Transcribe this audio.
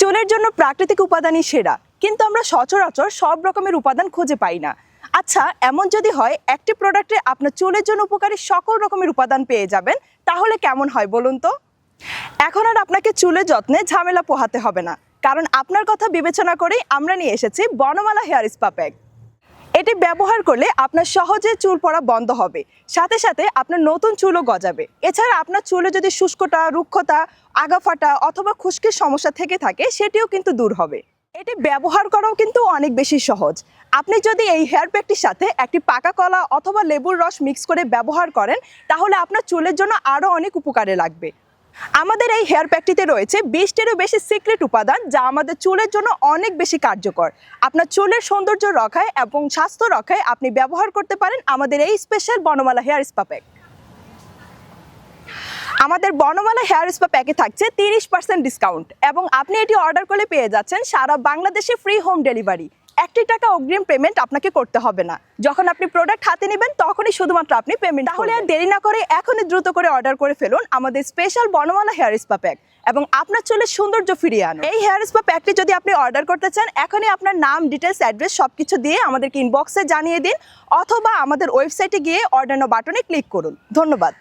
চুলের জন্য প্রাকৃতিক উপাদানই সেরা, কিন্তু আমরা সচরাচর সব রকমের উপাদান খুঁজে পাই না। আচ্ছা এমন যদি হয়, একটি প্রোডাক্টে আপনার চুলের জন্য উপকারী সকল রকমের উপাদান পেয়ে যাবেন, তাহলে কেমন হয় বলুন তো? এখন আর আপনাকে চুলের যত্নে ঝামেলা পোহাতে হবে না, কারণ আপনার কথা বিবেচনা করেই আমরা নিয়ে এসেছি বনমালা হেয়ার স্পা প্যাক। এটি ব্যবহার করলে আপনার সহজে চুল পড়া বন্ধ হবে। সাথে সাথে আপনার নতুন চুলও গজাবে। এছাড়া আপনার চুলে যদি শুষ্কতা, রুক্ষতা আগা ফাটা অথবা খুশকির সমস্যা থেকে থাকে, সেটিও কিন্তু দূর হবে। এটি ব্যবহার করাও কিন্তু অনেক বেশি সহজ। আপনি যদি এই হেয়ার প্যাকটির সাথে একটি পাকা কলা অথবা লেবুর রস মিক্স করে ব্যবহার করেন, তাহলে আপনার চুলের জন্য আরও অনেক উপকারে লাগবে। আমাদের এই হেয়ার প্যাকটিতে রয়েছে বিশটিরও বেশি সিক্রেট উপাদান যা আমাদের চুলের জন্য অনেক বেশি কার্যকর। আপনার চুলের সৌন্দর্য রক্ষায় এবং স্বাস্থ্য রক্ষায় আপনি ব্যবহার করতে পারেন আমাদের এই special Banamala hair spa pack. আমাদের বনমালা হেয়ার স্পা প্যাকে থাকছে তিরিশ পার্সেন্ট ডিসকাউন্ট এবং আপনি এটি অর্ডার করলে পেয়ে যাচ্ছেন সারা বাংলাদেশে ফ্রি হোম ডেলিভারি একটি টাকা অগ্রিম পেমেন্ট আপনাকে করতে হবে না। যখন আপনি প্রোডাক্ট হাতে নেবেন, তখনই শুধুমাত্র আপনি পেমেন্ট তাহলে আর দেরি না করে এখনই দ্রুত করে অর্ডার করে ফেলুন আমাদের special Banamala hair spa pack এবং আপনার চুলের সৌন্দর্য ফিরিয়ে আনুন। এই হেয়ার স্পা প্যাকটি যদি আপনি অর্ডার করতে চান, এখনই আপনার নাম ডিটেলস অ্যাড্রেস সব কিছু দিয়ে আমাদেরকে ইনবক্সে জানিয়ে দিন অথবা আমাদের ওয়েবসাইটে গিয়ে অর্ডার বাটনে ক্লিক করুন। ধন্যবাদ।